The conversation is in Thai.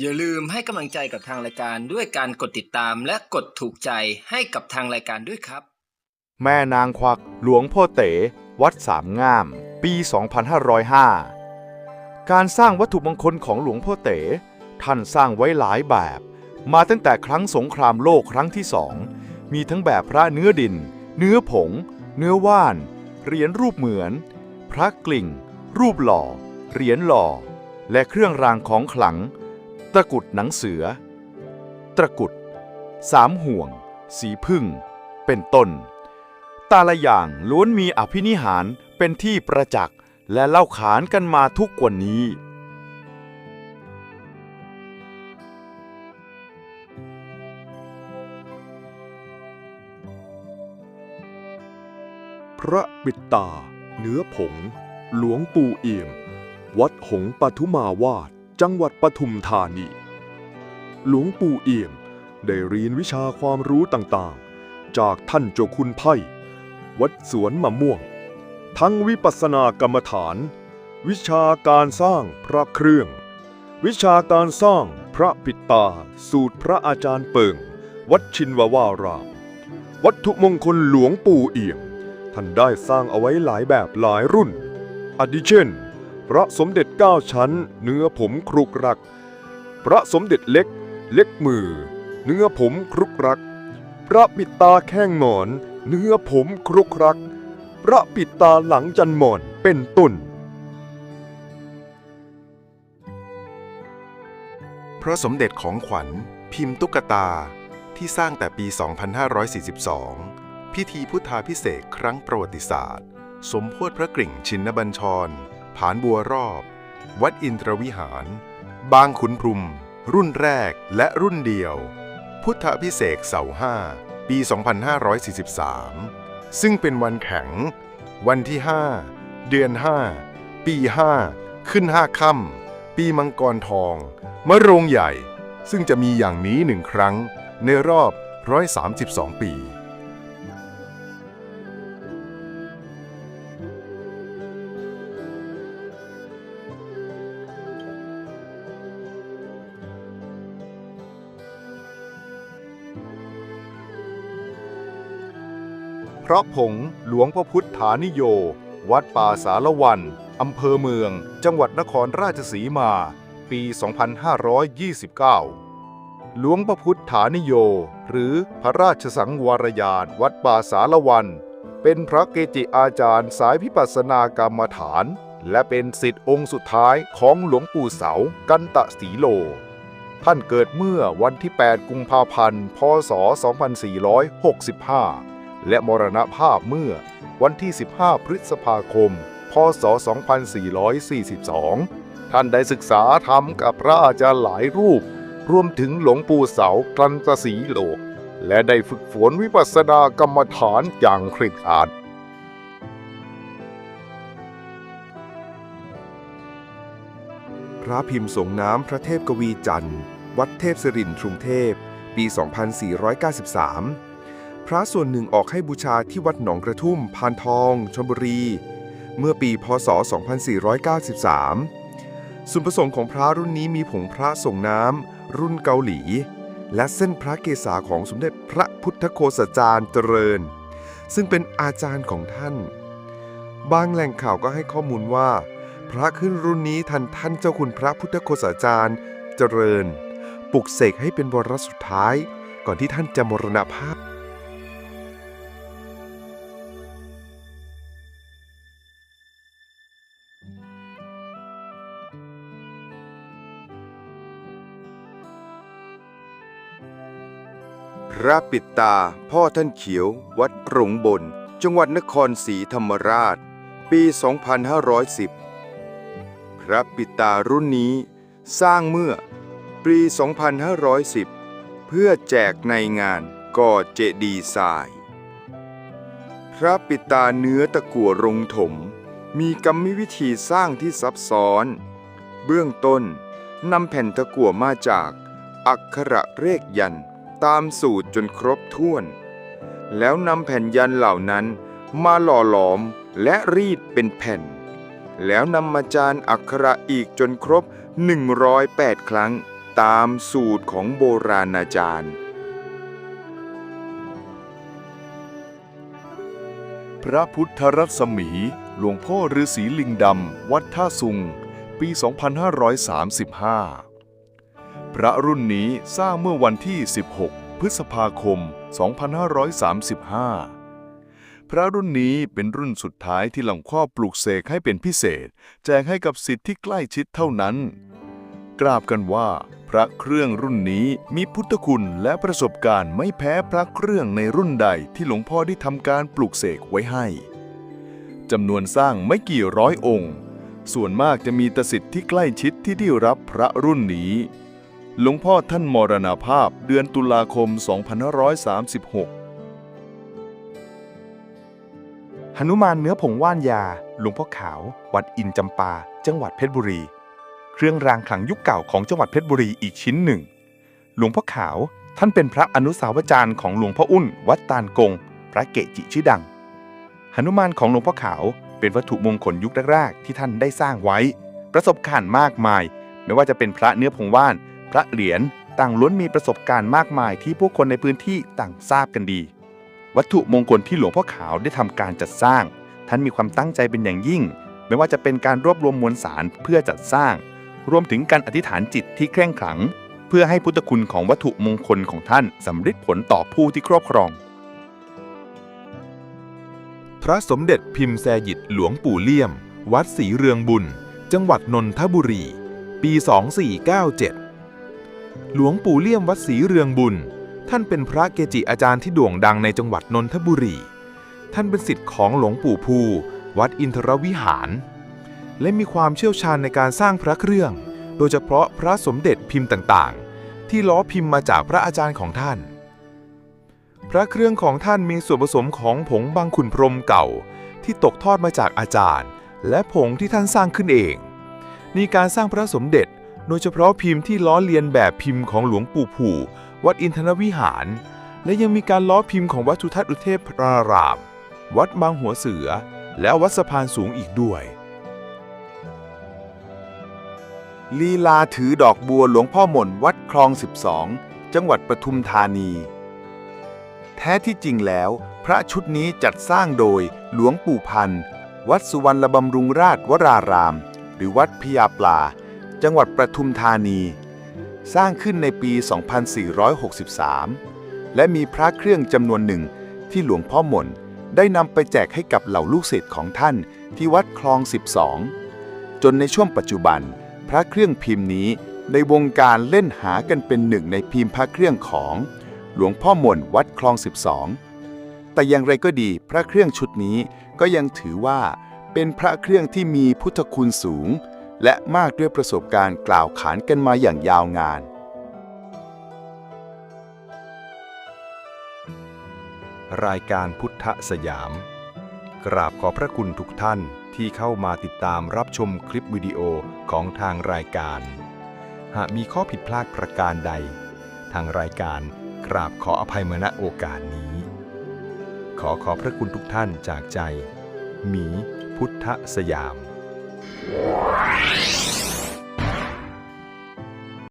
อย่าลืมให้กำลังใจกับทางรายการด้วยการกดติดตามและกดถูกใจให้กับทางรายการด้วยครับ แม่นางควักหลวงพ่อเต๋ วัดสามงาม ปี 2505 การสร้างวัตถุมงคลของหลวงพ่อเต๋ ท่านสร้างไว้หลายแบบ มาตั้งแต่ครั้งสงครามโลกครั้งที่สอง มีทั้งแบบพระเนื้อดิน เนื้อผง เนื้อว่าน เหรียญรูปเหมือน พระกลิ่ง รูปหล่อ เหรียญหล่อ และเครื่องรางของขลัง ตะกุดหนังเสือ ตะกุด สามห่วง สีพึ่ง เป็นต้น ตาละอย่างล้วนมีอภินิหารเป็นที่ประจักษ์และเล่าขานกันมาทุกกวันนี้ พระปิดตา เนื้อผง หลวงปู่เอี่ยม วัดหงส์ปทุมาวาด จังหวัดปทุมธานี หลวงปู่เอี่ยมได้เรียนวิชาความรู้ต่างๆ จากท่านเจ้าคุณไพ่วัดสวนมะม่วง ทั้งวิปัสสนากรรมฐาน วิชาการสร้างพระเครื่อง วิชาการสร้างพระปิดตา สูตรพระอาจารย์เปิง วัดชินวาวาราม วัตถุมงคลหลวงปู่เอี่ยมท่านได้สร้างเอาไว้หลายแบบหลายรุ่นอาทิเช่น พระสมเด็จเก้าชั้น เนื้อผมครุกรัก พระสมเด็จเล็ก เล็กมือ เนื้อผมครุกรัก พระปิดตาแข้งหมอน เนื้อผมครุกรัก พระปิดตาหลังจันหมอนเป็นต้นพระสมเด็จของขวัญ พิมพ์ตุ๊กตาที่สร้างแต่ปี 2542 พิธีพุทธาพิเศษครั้งประวัติศาสตร์ สมโพธิพระกริ่งชินบัญชร ผานบัวรอบ วัดอินทรวิหาร บางขุนพรมรุ่นแรกและรุ่นเดียว พุทธพิเศษเสาห้าปี 2543 ซึ่งเป็นวันแข็ง วันที่ 5 เดือน 5 ปี 5 ขึ้น 5 ค่ำ ปีมังกรทอง มะโรงใหญ่ ซึ่งจะมีอย่างนี้หนึ่งครั้งในรอบ 132 ปี พระผงหลวงพ่อพุทธานิโย วัดป่าสารวัน อำเภอเมือง จังหวัดนครราชสีมา ปี 2529 หลวงพ่อพุทธานิโย หรือพระราชสังวรยาน วัดป่าสารวัน เป็นพระเกจิอาจารย์สายพิปัสสนากรรมฐาน และเป็นสิทธิองค์สุดท้ายของหลวงปู่เสา กันตะสีโลท่านเกิดเมื่อวันที่ 8 กุมภาพันธ์ พศ 2465 และมรณภาพเมื่อวันที่ 15 พฤษภาคม พศ 2442 ท่านได้ศึกษาธรรมกับพระอาจารย์หลายรูป รวมถึงหลวงปู่เสากันตสีโลก และได้ฝึกฝนวิปัสสนากรรมฐานอย่างเคร่งครัดพระพิมพ์สงน้ำพระเทพกวีจันทร์ วัดเทพสรินทร์กรุงเทพ ปี 2493 พระส่วนหนึ่งออกให้บูชาที่วัดหนองกระทุ่ม พานทองชลบุรี เมื่อปีพศ 2493 ส่วนผสมของพระรุ่นนี้มีผงพระส่งน้ำ รุ่นเกาหลี และเส้นพระเกศาของสมเด็จพระพุทธโคสจารย์เจริญ ซึ่งเป็นอาจารย์ของท่าน บางแหล่งข่าวก็ให้ข้อมูลว่า พระขึ้นรุ่นนี้ทันท่านเจ้าคุณพระพุทธโฆษาจารย์เจริญ ปลุกเสกให้เป็นวรสุดท้าย ก่อนที่ท่านจะมรณภาพ ระปิดตา พ่อท่านเขียว วัดหลงบน จังหวัดนครศรีธรรมราช ปี 2510 พระปิดตารุ่นนี้ สร้างเมื่อ ปี 2510 เพื่อแจกในงานก่อเจดีทราย พระปิดตาเนื้อตะกั่วรงถม มีกรรมวิธีสร้างที่ซับซ้อน เบื้องต้นนำแผ่นตะกั่วมาจาก อักขระเลขยันต์ ตามสูตรจนครบถ้วน แล้วนำแผ่นยันเหล่านั้นมาหล่อหลอมและรีดเป็นแผ่น แล้วนำมาจานอักขระอีกจนครบ 108 ครั้งตามสูตรของโบราณอาจารย์ พระพุทธรัศมี หลวงพ่อฤาษีลิงดำ วัดท่าสุง ปี 2535 พระรุ่นนี้สร้างเมื่อวันที่ 16 พฤษภาคม 2535 พระรุ่นนี้เป็นรุ่นสุดท้ายที่หลวงพ่อปลูกเสกให้เป็นพิเศษ แจกให้กับสิทธิ์ที่ใกล้ชิดเท่านั้น กราบกันว่า พระเครื่องรุ่นนี้มีพุทธคุณและประสบการณ์ไม่แพ้พระเครื่องในรุ่นใดที่หลวงพ่อได้ทำการปลูกเสกไว้ให้จำนวนสร้างไม่กี่ร้อยองค์ ส่วนมากจะมีตสิทธิ์ที่ใกล้ชิดที่ได้รับพระรุ่นนี้ หลวงพ่อท่านมรณภาพเดือนตุลาคม 2536หนุมานเนื้อผงว่านยา หลวงพ่อขาว วัดอินจำปา จังหวัดเพชรบุรี เครื่องรางขลังยุคเก่าของจังหวัดเพชรบุรีอีกชิ้นหนึ่ง หลวงพ่อขาวท่านเป็นพระอนุสาวจารย์ของหลวงพ่ออุ้น วัดตาลกง พระเกจิชื่อดังหนุมานของหลวงพ่อขาวเป็นวัตถุมงคลยุคแรกๆที่ท่านได้สร้างไว้ ประสบการณ์มากมาย ไม่ว่าจะเป็นพระเนื้อผงว่าน ระเหรียญต่างล้วนมีประสบการณ์มากมายที่ผู้คนในพื้นที่ต่างทราบกันดี วัตถุมงคลที่หลวงพ่อขาวได้ทำการจัดสร้าง ท่านมีความตั้งใจเป็นอย่างยิ่ง ไม่ว่าจะเป็นการรวบรวมมวลสารเพื่อจัดสร้าง รวมถึงการอธิษฐานจิตที่เคร่งขลัง เพื่อให้พุทธคุณของวัตถุมงคลของท่านสำเร็จผลต่อผู้ที่ครอบครอง พระสมเด็จพิมพ์แซยิตหลวงปู่เลี่ยม วัดศรีเรืองบุญ จังหวัดนนทบุรี ปี 2497 หลวงปู่เลี่ยมวัดศรีเรืองบุญ ท่านเป็นพระเกจิอาจารย์ที่โด่งดังในจังหวัดนนทบุรี ท่านเป็นศิษย์ของหลวงปู่ภู วัดอินทรวิหาร และมีความเชี่ยวชาญในการสร้างพระเครื่อง โดยเฉพาะพระสมเด็จพิมพ์ต่างๆ ที่ล้อพิมพ์มาจากพระอาจารย์ของท่าน พระเครื่องของท่านมีส่วนผสมของผงบางขุนพรหมเก่า ที่ตกทอดมาจากอาจารย์ และผงที่ท่านสร้างขึ้นเอง นี่การสร้างพระสมเด็จ โดยเฉพาะพิมพ์ที่ล้อเลียนแบบพิมพ์ของหลวงปู่ผู่ วัดอินทรวิหาร และยังมีการล้อพิมพ์ของวัดจุทัศน์อุเทพราราม วัดบางหัวเสือ และวัดสะพานสูงอีกด้วย ลีลาถือดอกบัวหลวงพ่อหม่นวัดคลอง 12 จังหวัดปทุมธานี แท้ที่จริงแล้ว พระชุดนี้จัดสร้างโดยหลวงปู่พันธ์วัดสุวรรณบำรุงราชวราราม หรือวัดพญาปลา จังหวัดประทุมธานี สร้างขึ้นในปี 2463 และมีพระเครื่องจำนวนหนึ่งที่หลวงพ่อหม่นได้นำไปแจกให้กับเหล่าลูกศิษย์ของท่านที่วัดคลอง 12 จนในช่วงปัจจุบัน พระเครื่องพิมพ์นี้ในวงการเล่นหากันเป็นหนึ่งในพิมพ์พระเครื่องของหลวงพ่อหม่นวัดคลอง 12 แต่อย่างไรก็ดีพระเครื่องชุดนี้ก็ยังถือว่าเป็นพระเครื่องที่มีพุทธคุณสูง และมากด้วยประสบการณ์กล่าวขานกันมาอย่างยาวนาน รายการพุทธสยาม กราบขอพระคุณทุกท่านที่เข้ามาติดตามรับชมคลิปวิดีโอของทางรายการ หากมีข้อผิดพลาดประการใด ทางรายการกราบขออภัยมณโอกาสนี้ ขอขอบพระคุณทุกท่านจากใจ หมีพุทธสยาม Yeah.